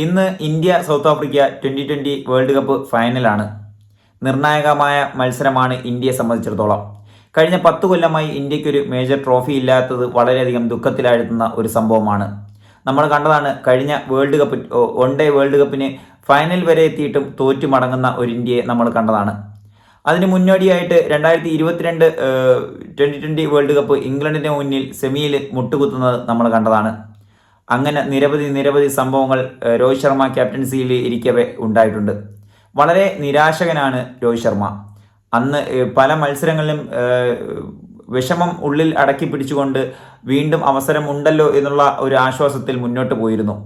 ഇന്ന് India South Africa twenty twenty world cup ഫൈനലാണ് നിർണായകമായ മത്സരമാണ് ഇന്ത്യയെ സംബന്ധിച്ചിടത്തോളം. കഴിഞ്ഞ പത്ത് കൊല്ലമായി ഇന്ത്യക്കൊരു മേജർ ട്രോഫി ഇല്ലാത്തത് വളരെയധികം ദുഃഖത്തിലാഴ്ത്തുന്ന ഒരു സംഭവമാണ്. നമ്മൾ കണ്ടതാണ് കഴിഞ്ഞ world cup one day world കപ്പിന് ഫൈനൽ വരെ എത്തിയിട്ടും തോറ്റു മടങ്ങുന്ന ഒരു ഇന്ത്യയെ നമ്മൾ കണ്ടതാണ്. അതിന് മുന്നോടിയായിട്ട് രണ്ടായിരത്തി ഇരുപത്തിരണ്ട് ട്വന്റി ട്വന്റി വേൾഡ് കപ്പ് ഇംഗ്ലണ്ടിന് മുന്നിൽ സെമിയിൽ മുട്ടുകുത്തുന്നത് നമ്മൾ കണ്ടതാണ്. അങ്ങനെ നിരവധി നിരവധി സംഭവങ്ങൾ രോഹിത് ശർമ്മ ക്യാപ്റ്റൻസിയിൽ ഇരിക്കവേ ഉണ്ടായിട്ടുണ്ട്. വളരെ നിരാശകനാണ് രോഹിത് ശർമ്മ. അന്ന് പല മത്സരങ്ങളിലും വിഷമം ഉള്ളിൽ അടക്കി പിടിച്ചുകൊണ്ട് വീണ്ടും അവസരം ഉണ്ടല്ലോ എന്നുള്ള ഒരു ആശ്വാസത്തിൽ മുന്നോട്ട് പോയിരുന്നു.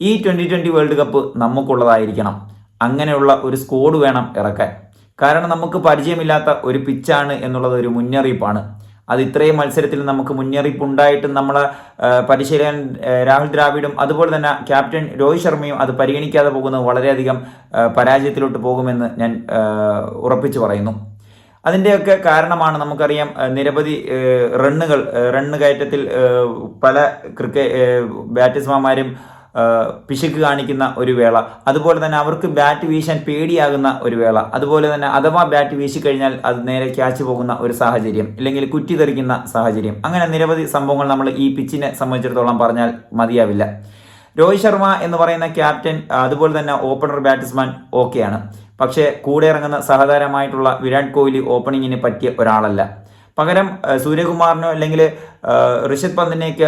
ഈ ട്വന്റി ട്വന്റി വേൾഡ് കപ്പ് നമുക്കുള്ളതായിരിക്കണം. അങ്ങനെയുള്ള ഒരു സ്കോഡ് വേണം ഇറക്കാൻ. കാരണം നമുക്ക് പരിചയമില്ലാത്ത ഒരു പിച്ചാണ് എന്നുള്ളത് ഒരു മുന്നറിയിപ്പാണ്. അത് ഇത്രയും മത്സരത്തിൽ നമുക്ക് മുന്നറിയിപ്പ് ഉണ്ടായിട്ടും നമ്മളെ പരിശീലകൻ രാഹുൽ ദ്രാവിഡും അതുപോലെ തന്നെ ക്യാപ്റ്റൻ രോഹിത് ശർമ്മയും അത് പരിഗണിക്കാതെ പോകുന്നത് വളരെയധികം പരാജയത്തിലോട്ട് പോകുമെന്ന് ഞാൻ ഉറപ്പിച്ചു പറയുന്നു. അതിന്റെയൊക്കെ കാരണമാണ് നമുക്കറിയാം നിരവധി റണ്ണുകൾ റണ്ണ് കയറ്റത്തിൽ പല ക്രിക്കറ്റ് ബാറ്റ്സ്മാന്മാരും പിശുക്ക് കാണിക്കുന്ന ഒരു വേള. അതുപോലെ തന്നെ അവർക്ക് ബാറ്റ് വീശാൻ പേടിയാകുന്ന ഒരു വേള. അതുപോലെ തന്നെ അഥവാ ബാറ്റ് വീശിക്കഴിഞ്ഞാൽ അത് നേരെ ക്യാച്ച് പോകുന്ന ഒരു സാഹചര്യം. ഇല്ലെങ്കിൽ കുറ്റി തെറിക്കുന്ന സാഹചര്യം. അങ്ങനെ നിരവധി സംഭവങ്ങൾ നമ്മൾ ഈ പിച്ചിനെ സംബന്ധിച്ചിടത്തോളം പറഞ്ഞാൽ മതിയാവില്ല. രോഹിത് ശർമ്മ എന്ന് പറയുന്ന ക്യാപ്റ്റൻ അതുപോലെ തന്നെ ഓപ്പണർ ബാറ്റ്സ്മാൻ ഓക്കെയാണ് പക്ഷേ കൂടെ ഇറങ്ങുന്ന സഹതാരമായിട്ടുള്ള വിരാട് കോഹ്ലി ഓപ്പണിങ്ങിന് പറ്റിയ ഒരാളല്ല. പകരം സൂര്യകുമാറിനോ അല്ലെങ്കിൽ ഋഷഭ് പന്തിനെയൊക്കെ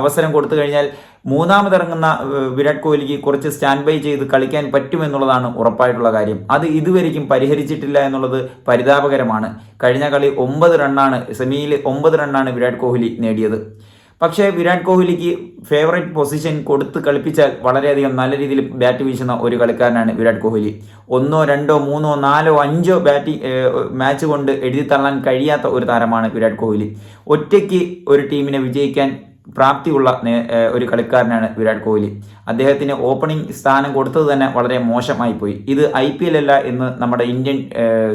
അവസരം കൊടുത്തു കഴിഞ്ഞാൽ മൂന്നാമതിറങ്ങുന്ന വിരാട് കോഹ്ലിക്ക് കുറച്ച് സ്റ്റാൻഡ് ബൈ ചെയ്ത് കളിക്കാൻ പറ്റുമെന്നുള്ളതാണ് ഉറപ്പായിട്ടുള്ള കാര്യം. അത് ഇതുവരെയും പരിഹരിച്ചിട്ടില്ല എന്നുള്ളത് പരിതാപകരമാണ്. കഴിഞ്ഞ കളി ഒമ്പത് റണ്ണാണ് സെമിയിൽ ഒമ്പത് റണ്ണാണ് വിരാട് കോഹ്ലി നേടിയത്. പക്ഷേ വിരാട് കോഹ്ലിക്ക് ഫേവറേറ്റ് പൊസിഷൻ കൊടുത്ത് കളിപ്പിച്ചാൽ വളരെയധികം നല്ല രീതിയിൽ ബാറ്റ് വീശുന്ന ഒരു കളിക്കാരനാണ് വിരാട് കോഹ്ലി. ഒന്നോ രണ്ടോ മൂന്നോ നാലോ അഞ്ചോ ബാറ്റ് മാച്ച് കൊണ്ട് എഴുതി തള്ളാൻ കഴിയാത്ത ഒരു താരമാണ് വിരാട് കോഹ്ലി. ഒറ്റയ്ക്ക് ഒരു ടീമിനെ വിജയിക്കാൻ പ്രാപ്തിയുള്ള ഒരു കളിക്കാരനാണ് വിരാട് കോഹ്ലി. അദ്ദേഹത്തിന് ഓപ്പണിംഗ് സ്ഥാനം കൊടുത്തത് തന്നെ വളരെ മോശമായി പോയി ഇത് ഐ പി എൽ അല്ല എന്ന് നമ്മുടെ ഇന്ത്യൻ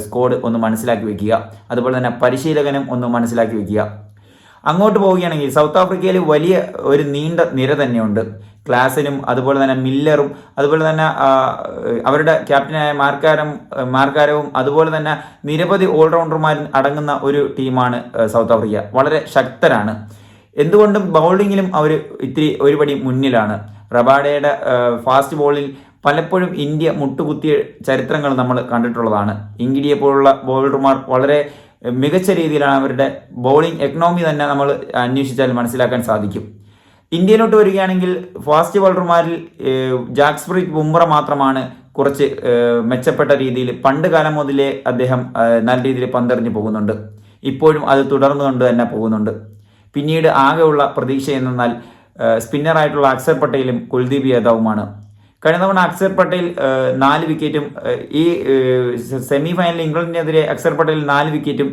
സ്ക്വാഡ് ഒന്ന് മനസ്സിലാക്കി വെക്കുക. അതുപോലെ തന്നെ പരിശീലകനും ഒന്ന് മനസ്സിലാക്കി വെക്കുക. അങ്ങോട്ട് പോവുകയാണെങ്കിൽ സൗത്ത് ആഫ്രിക്കയിൽ വലിയ ഒരു നീണ്ട നിര തന്നെയുണ്ട്. ക്ലാസിനും അതുപോലെ തന്നെ മില്ലറും അതുപോലെ തന്നെ അവരുടെ ക്യാപ്റ്റനായ മാർക്കാരം മാർക്കാരവും അതുപോലെ തന്നെ നിരവധി ഓൾറൗണ്ടർമാരും അടങ്ങുന്ന ഒരു ടീമാണ് സൗത്ത് ആഫ്രിക്ക. വളരെ ശക്തരാണ്. എന്തുകൊണ്ടും ബൗളിങ്ങിലും അവർ ഇത്തിരി ഒരുപടി മുന്നിലാണ്. റബാഡയുടെ ഫാസ്റ്റ് ബോളിൽ പലപ്പോഴും ഇന്ത്യ മുട്ടുകുത്തിയ ചരിത്രങ്ങൾ നമ്മൾ കണ്ടിട്ടുള്ളതാണ്. ഇംഗിഡിയെ പോലുള്ള ബോളർമാർ വളരെ മികച്ച രീതിയിലാണ് അവരുടെ ബോളിംഗ് എക്കണോമി തന്നെ നമ്മൾ അന്വേഷിച്ചാൽ മനസ്സിലാക്കാൻ സാധിക്കും. ഇന്ത്യയിലോട്ട് വരികയാണെങ്കിൽ ഫാസ്റ്റ് ബോളർമാരിൽ ജാക്സ്പ്രീത് ബുംറ മാത്രമാണ് കുറച്ച് മെച്ചപ്പെട്ട രീതിയിൽ പണ്ട് കാലം മുതലേ അദ്ദേഹം നല്ല രീതിയിൽ പന്തെറിഞ്ഞു പോകുന്നുണ്ട്. ഇപ്പോഴും അത് തുടർന്നുകൊണ്ട് തന്നെ പോകുന്നുണ്ട്. പിന്നീട് ആകെയുള്ള പ്രതീക്ഷ എന്നാൽ സ്പിന്നറായിട്ടുള്ള അക്സർ പട്ടേലും കുൽദീപ് യാദവുമാണ്. കഴിഞ്ഞ തവണ അക്സർ പട്ടേൽ നാല് വിക്കറ്റും ഈ സെമി ഫൈനലിൽ ഇംഗ്ലണ്ടിനെതിരെ അക്സർ പട്ടേൽ നാല് വിക്കറ്റും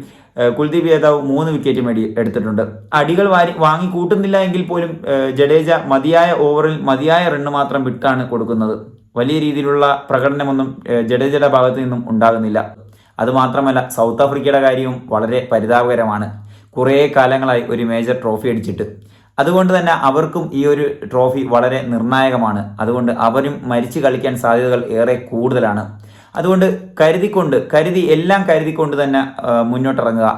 കുൽദീപ് യാദവ് മൂന്ന് വിക്കറ്റും അടി എടുത്തിട്ടുണ്ട്. അടികൾ വാരി വാങ്ങി കൂട്ടുന്നില്ല എങ്കിൽ പോലും ജഡേജ മതിയായ ഓവറിൽ മതിയായ റണ്ണ് മാത്രം വിട്ടാണ് കൊടുക്കുന്നത്. വലിയ രീതിയിലുള്ള പ്രകടനമൊന്നും ജഡേജയുടെ ഭാഗത്തു നിന്നും ഉണ്ടാകുന്നില്ല. അതുമാത്രമല്ല സൗത്ത് ആഫ്രിക്കയുടെ കാര്യവും വളരെ പരിതാപകരമാണ്. കുറേ കാലങ്ങളായി ഒരു മേജർ ട്രോഫി അടിച്ചിട്ട്. അതുകൊണ്ട് തന്നെ അവർക്കും ഈ ഒരു ട്രോഫി വളരെ നിർണായകമാണ്. അതുകൊണ്ട് അവരും മരിച്ചു കളിക്കാൻ സാധ്യതകൾ ഏറെ കൂടുതലാണ്. അതുകൊണ്ട് കരുതിക്കൊണ്ട് കരുതി എല്ലാം കരുതിക്കൊണ്ട് തന്നെ മുന്നോട്ടിറങ്ങുക.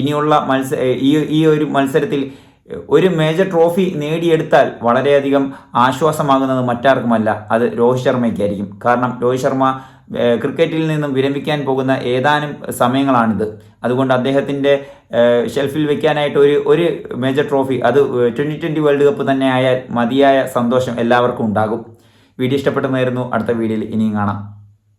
ഇനിയുള്ള മത്സ ഈ ഈ ഒരു മത്സരത്തിൽ ഒരു മേജർ ട്രോഫി നേടിയെടുത്താൽ വളരെയധികം ആശ്വാസമാകുന്നത് മറ്റാർക്കുമല്ല. അത് രോഹിത് ശർമ്മയ്ക്കായിരിക്കും. കാരണം രോഹിത് ശർമ്മ ക്രിക്കറ്റിൽ നിന്നും വിരമിക്കാൻ പോകുന്ന ഏതാനും സമയങ്ങളാണിത്. അതുകൊണ്ട് അദ്ദേഹത്തിന്റെ ഷെൽഫിൽ വെക്കാനായിട്ട് ഒരു ഒരു മേജർ ട്രോഫി അത് ട്വന്റി ട്വന്റി വേൾഡ് കപ്പ് തന്നെ ആയാൽ മതിയായ സന്തോഷം എല്ലാവർക്കും ഉണ്ടാകും. വീഡിയോ ഇഷ്ടപ്പെട്ടെന്നായിരുന്നു. അടുത്ത വീഡിയോയിൽ ഇനിയും കാണാം.